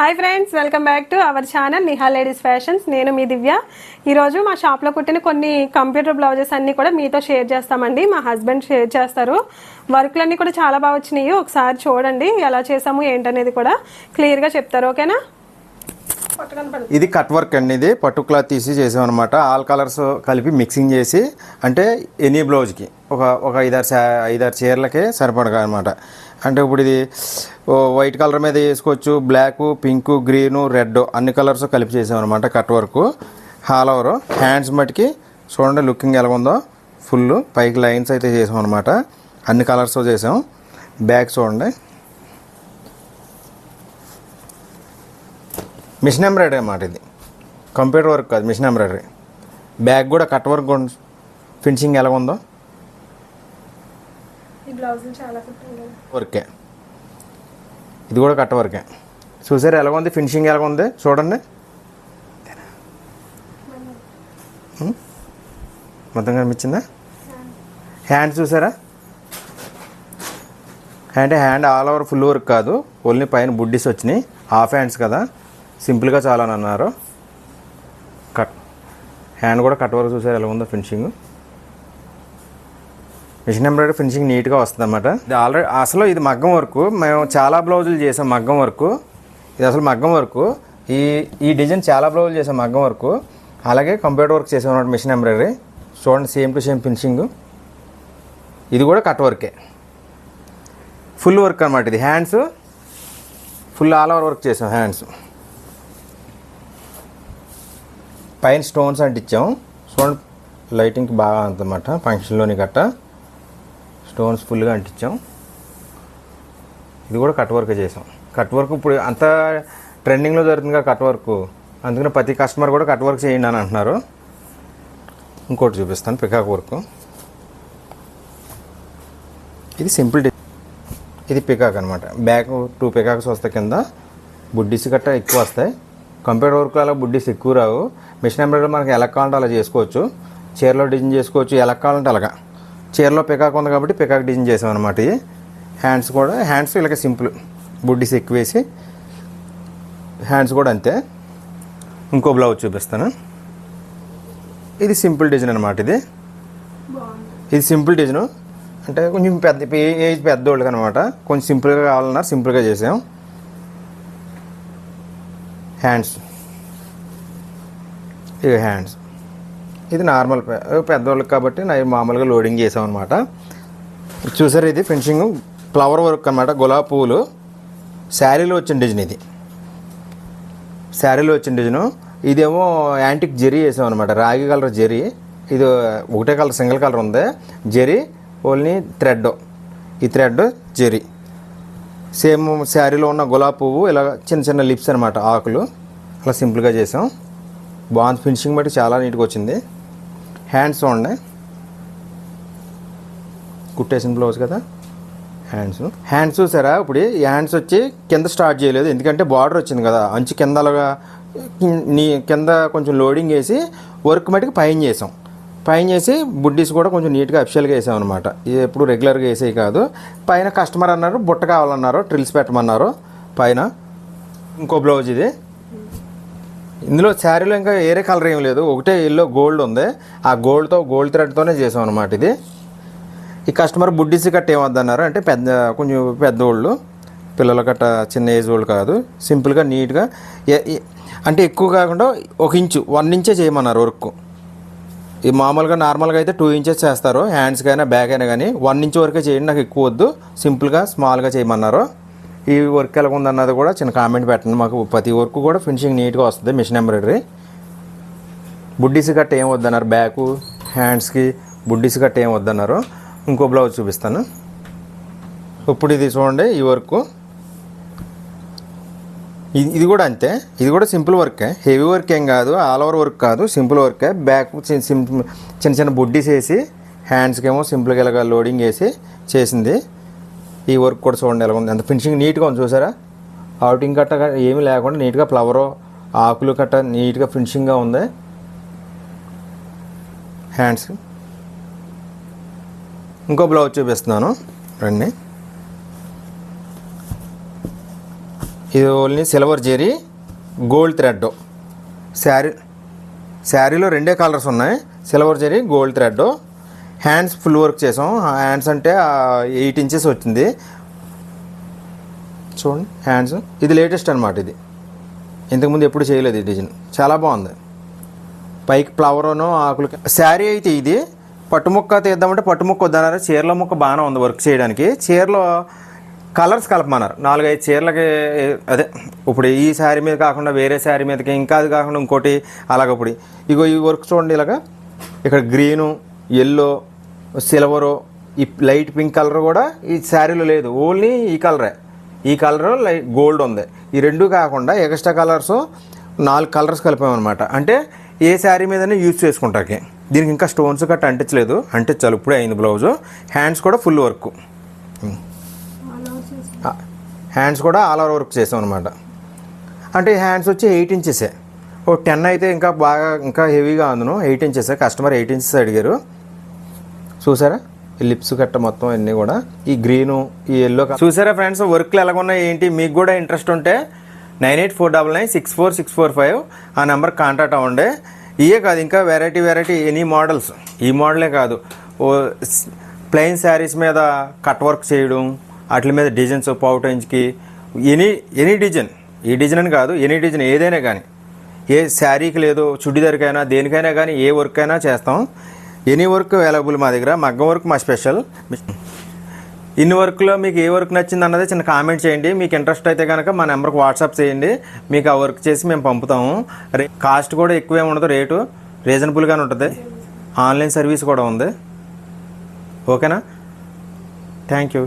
Hi friends welcome back to our channel Niha ladies fashions నేను మీ దివ్య. ఈరోజు మా షాప్లో కుట్టిన కొన్ని కంప్యూటర్ బ్లౌజెస్ అన్నీ కూడా మీతో షేర్ చేస్తామండి. మా హస్బెండ్ షేర్ చేస్తారు. వర్క్లన్నీ కూడా చాలా బాగా వచ్చినాయి. ఒకసారి చూడండి ఎలా చేసాము ఏంటనేది కూడా క్లియర్గా చెప్తారు. ఓకేనా ఇది కట్ వర్క్ అండి ఇది. పట్టు క్లాత్ తీసి చేసామన్నమాట. ఆల్ కలర్స్ కలిపి మిక్సింగ్ చేసి అంటే ఎనీ బ్లౌజ్కి ఒక ఒక ఐదారు ఐదారు చీరలకే సరిపడగా అనమాట అంటే ఇప్పుడు ఇది వైట్ కలర్ మీద వేసుకోవచ్చు బ్లాక్ పింక్ గ్రీను రెడ్ అన్ని కలర్స్ కలిపి చేసామన్నమాట cut work. All over hands మటుకి చూడండి లుకింగ్ ఎలా ఉందో. ఫుల్ పైకి లైన్స్ అయితే చేసాం అనమాట అన్ని కలర్స్తో చేసాం. బ్యాక్ చూడండి. మిషన్ ఎంబ్రాయిడరీ అన్నమాట ఇది. కంప్యూటర్ వర్క్ కాదు మిషన్ ఎంబ్రాయిడరీ. బ్యాగ్ కూడా కట్ వర్క్ ఫినిషింగ్ ఎలా ఉందో? వర్కే. ఇది కూడా కట్ వర్కే. చూసారు ఎలా ఉంది? ఫినిషింగ్ ఎలా ఉంది? చూడండి? మొత్తం కనిపించిందా? హ్యాండ్ చూసారా? అంటే hand all over full work కాదు. ఓన్లీ పైన బుడ్డీస్ వచ్చినాయి. హాఫ్ హ్యాండ్స్ కదా. సింపుల్గా చాలా అన్నారు. కట్. హ్యాండ్ కూడా కట్ వర్క్ చూసారు ఎలా ఉందో ఫినిషింగ్. మిషన్ ఎంబ్రాయిడరీ ఫినిషింగ్ నీట్గా వస్తుంది అనమాట ఇది ఆల్రెడీ అసలు ఇది మగ్గం వర్క్. మేము చాలా బ్లౌజులు చేసాం మగ్గం వర్క్. ఇది అసలు మగ్గం వర్క్. ఈ ఈ డిజైన్ చాలా బ్లౌజులు చేసాం మగ్గం వర్క్. అలాగే కంప్యూటర్ వర్క్ చేసాం అనమాట మిషన్ ఎంబ్రాయిడరీ. చూడండి సేమ్ టు సేమ్ ఫినిషింగ్. ఇది కూడా కట్ వర్కే. ఫుల్ వర్క్ అనమాట ఇది. Hands full all over work చేసాం హ్యాండ్స్. పైన స్టోన్స్ అంటించాం చూడండి లైటింగ్కి బాగా అంతమాట ఫంక్షన్లోని గట్ట స్టోన్స్ ఫుల్గా అంటించాం ఇది కూడా కట్ వర్క్ చేసాం. కట్ వర్క్ ఇప్పుడు అంత ట్రెండింగ్లో జరుగుతుందిగా కట్ వర్క్ అందుకని ప్రతి కస్టమర్ కూడా కట్ వర్క్ చేయండి అని అంటున్నారు. ఇంకోటి చూపిస్తాను పికాక్ వర్క్ ఇది సింపుల్ ఇది పికాక్ అనమాట బ్యాక్ టూ పికాక్స్ వస్తాయి కింద. బుడ్డీస్ గట్ట ఎక్కువ వస్తాయి. కంప్యూటర్ వర్క్ అలా బుడ్డీస్ ఎక్కువ రావు. మిషన్ ఎంబ్రాయిడరీ మనకి ఎలా కావాలంటే అలా చేసుకోవచ్చు. చీరలో డిజైన్ చేసుకోవచ్చు. ఎలా కావాలంటే అలాగా. చీరలో పికాక్ ఉంది కాబట్టి పికాక్ డిజైన్ చేసాం అనమాట ఇది. హ్యాండ్స్ కూడా హ్యాండ్స్ ఇలాగ సింపుల్ బుడ్డీస్ ఎక్కువ వేసి. హ్యాండ్స్ కూడా అంతే. ఇంకో బ్లౌజ్ చూపిస్తాను. ఇది సింపుల్ డిజైన్ అనమాట ఇది. ఇది సింపుల్ డిజైన్ అంటే కొంచెం పెద్ద ఏజ్ పెద్దోళ్ళకి అనమాట కొంచెం సింపుల్గా కావాలన్నారు సింపుల్గా చేసాం. హ్యాండ్స్ ఇవి హ్యాండ్స్ ఇది నార్మల్ పెద్దవాళ్ళకి కాబట్టి నా మామూలుగా లోడింగ్ చేసామన్నమాట. అనమాట చూసారు ఇది? ఫినిషింగ్ ఫ్లవర్ వర్క్ అనమాట గులాబీ పువ్వులు. శారీలో వచ్చిన డిజైన్ ఇది. శారీలో వచ్చిన డిజైన్ ఇదేమో యాంటిక్ జెరీ వేసాం అనమాట రాగి కలర్ జెరీ. ఇది ఒకటే కలర్ సింగిల్ కలర్ ఉంది. జెరీ ఓన్లీ థ్రెడ్ ఈ థ్రెడ్ జెరీ. సేమ్ శారీలో ఉన్న గులాబీ పువ్వు ఇలా చిన్న చిన్న లిప్స్ అనమాట ఆకులు. అలా సింపుల్గా చేసాం. బాగుంది. ఫినిషింగ్ బట్టి చాలా నీట్గా వచ్చింది. హ్యాండ్స్ చూడండి కుట్టేసిన బ్లౌజ్ కదా. హ్యాండ్స్ హ్యాండ్స్ చూసారా ఇప్పుడు ఈ హ్యాండ్స్ వచ్చి కింద స్టార్ట్ చేయలేదు. ఎందుకంటే బార్డర్ వచ్చింది కదా. అంచు కింద అలాగా నీ కింద కొంచెం లోడింగ్ వేసి వర్క్ మటుకు పైన చేసాం. పైన చేసి బుడ్డీస్ కూడా కొంచెం నీట్గా అఫిషియల్గా వేసాం అనమాట ఇది ఎప్పుడు రెగ్యులర్గా వేసేవి కాదు. పైన కస్టమర్ అన్నారు బుట్ట కావాలన్నారు ట్రిల్స్ పెట్టమన్నారు. పైన ఇంకో బ్లౌజ్ ఇది. ఇందులో శారీలో ఇంకా వేరే కలర్ ఏం లేదు. ఒకటే ఎల్లో గోల్డ్ ఉంది. ఆ గోల్డ్తో గోల్డ్ థ్రెడ్తోనే చేసాం అనమాట ఇది. ఈ కస్టమర్ బుడ్డీస్ గట్ట ఏమొద్దన్నారు అంటే పెద్ద కొంచెం పెద్దోళ్ళు. పిల్లల గట్ట చిన్న ఏజ్ వాళ్ళు కాదు. సింపుల్గా నీట్గా అంటే ఎక్కువ కాకుండా ఒక ఇంచు వన్ ఇంచే చేయమన్నారు వర్క్ ఈ మామూలుగా నార్మల్గా అయితే టూ ఇంచెస్ చేస్తారు. హ్యాండ్స్కైనా అయినా బ్యాక్ అయినా కానీ వన్ ఇంచ్ వరకే చేయండి. నాకు ఎక్కువ వద్దు. సింపుల్గా స్మాల్గా చేయమన్నారు. ఈ వర్క్ ఎలా ఉందన్నది కూడా చిన్న కామెంట్ పెట్టండి. మాకు ప్రతి వర్క్ కూడా ఫినిషింగ్ నీట్గా వస్తుంది. మిషన్ ఎంబ్రాయిడరీ బుడ్డీస్ కట్ట ఏం వద్దన్నారు? బ్యాకు హ్యాండ్స్కి బుడ్డీస్ కట్ట ఏం వద్దన్నారు? ఇంకో బ్లౌజ్ చూపిస్తాను. ఇప్పుడు ఇది చూడండి ఈ వర్క్ ఇది ఇది కూడా అంతే. ఇది కూడా సింపుల్ వర్కే. హెవీ వర్క్ ఏం కాదు. ఆల్ ఓవర్ వర్క్ కాదు. సింపుల్ వర్కే. బ్యాక్ చిన్న చిన్న బుడ్డీస్ వేసి హ్యాండ్స్కి ఏమో సింపుల్గా ఇలాగ లోడింగ్ వేసి చేసింది. ఈ వర్క్ కూడా చూడండి ఎలా ఉంది. అంత ఫినిషింగ్ నీట్గా ఉంది చూసారా? అవుటింగ్ కట్ట ఏమీ లేకుండా నీట్గా ఫ్లవర్ ఆకులు కట్ట నీట్గా ఫినిషింగ్గా ఉంది. హ్యాండ్స్. ఇంకో బ్లౌజ్ చూపిస్తున్నాను. రండి. ఇది only silver zari gold thread. Sari శారీలో రెండే కలర్స్ ఉన్నాయి. Silver zari gold thread. Hands full work చేసాం. హ్యాండ్స్ అంటే ఎయిట్ ఇంచెస్ వచ్చింది. చూడండి హ్యాండ్స్. ఇది లేటెస్ట్ అనమాట ఇది. ఇంతకుముందు ఎప్పుడు చేయలేదు ఈ డిజైన్. చాలా బాగుంది. పైకి ఫ్లవర్ను ఆకులు శారీ అయితే ఇది. పట్టుముక్క తీద్దామంటే పట్టుముక్క వద్దన్నారు. చీరల ముక్క బాగానే ఉంది వర్క్ చేయడానికి. చీరలో కలర్స్ కలపమన్నారు. నాలుగైదు చీరలకి అదే ఇప్పుడు ఈ శారీ మీద కాకుండా వేరే శారీ మీదకి ఇంకా అది కాకుండా ఇంకోటి అలాగ ఇప్పుడు. ఇగో ఈ వర్క్ చూడండి ఇలాగా. ఇక్కడ గ్రీను ఎల్లో సిల్వరు ఈ లైట్ పింక్ కలర్ కూడా ఈ శారీలో లేదు. ఓన్లీ ఈ కలరే. ఈ కలర్ లైట్ గోల్డ్ ఉంది. ఈ రెండు కాకుండా ఎక్స్ట్రా కలర్స్ నాలుగు కలర్స్ కలిపామన్నమాట. అంటే ఏ శారీ మీదనే యూజ్ చేసుకుంటాకి దీనికి ఇంకా స్టోన్స్ గట్ట అంటించలేదు. అంటించాలి. ఇప్పుడే అయింది బ్లౌజు. హ్యాండ్స్ కూడా ఫుల్ వర్క్. హ్యాండ్స్ కూడా ఆల్ ఓవర్ వర్క్ చేసాం అనమాట అంటే హ్యాండ్స్ వచ్చి ఎయిట్ ఇంచెసే ఓ టెన్ అయితే ఇంకా బాగా ఇంకా హెవీగా అందును. ఎయిట్ ఇంచెసే కస్టమర్ ఎయిట్ ఇంచెస్ అడిగారు. చూసారా? ఈ లిప్స్ కట్ట మొత్తం అన్నీ కూడా. ఈ గ్రీను ఈ ఎల్లో చూసారా ఫ్రెండ్స్ వర్క్లు ఎలాగున్నాయి ఏంటి? మీకు కూడా ఇంట్రెస్ట్ ఉంటే nine eight four double nine six four six four five ఆ నెంబర్ కాంటాక్ట్ అవ్వండి. ఇవే కాదు ఇంకా వెరైటీ వెరైటీ ఎనీ మోడల్స్ ఈ మోడలే కాదు. ఓ ప్లెయిన్ శారీస్ మీద కట్ వర్క్ చేయడం వాటి మీద డిజైన్స్ పౌట్ ఇంచ్కి ఎనీ ఎనీ డిజైన్ ఈ డిజైన్ అని కాదు ఎనీ డిజైన్ ఏదైనా కానీ ఏ శారీకి లేదు చుడిదారికైనా దేనికైనా కానీ ఏ వర్క్ అయినా చేస్తాం. ఎనీ వర్క్ అవైలబుల్ మా దగ్గర మగ్గం వర్క్ మా స్పెషల్. ఇన్ని వర్క్లో మీకు ఏ వర్క్ నచ్చింది అన్నది చిన్న కామెంట్ చేయండి. మీకు ఇంట్రెస్ట్ అయితే కనుక మా నెంబర్కి వాట్సాప్ చేయండి. మీకు ఆ వర్క్ చేసి మేము పంపుతాము. రే కాస్ట్ కూడా ఎక్కువే ఉండదు రేటు రీజనబుల్గానే ఉంటుంది. ఆన్లైన్ సర్వీస్ కూడా ఉంది. ఓకేనా? Thank you.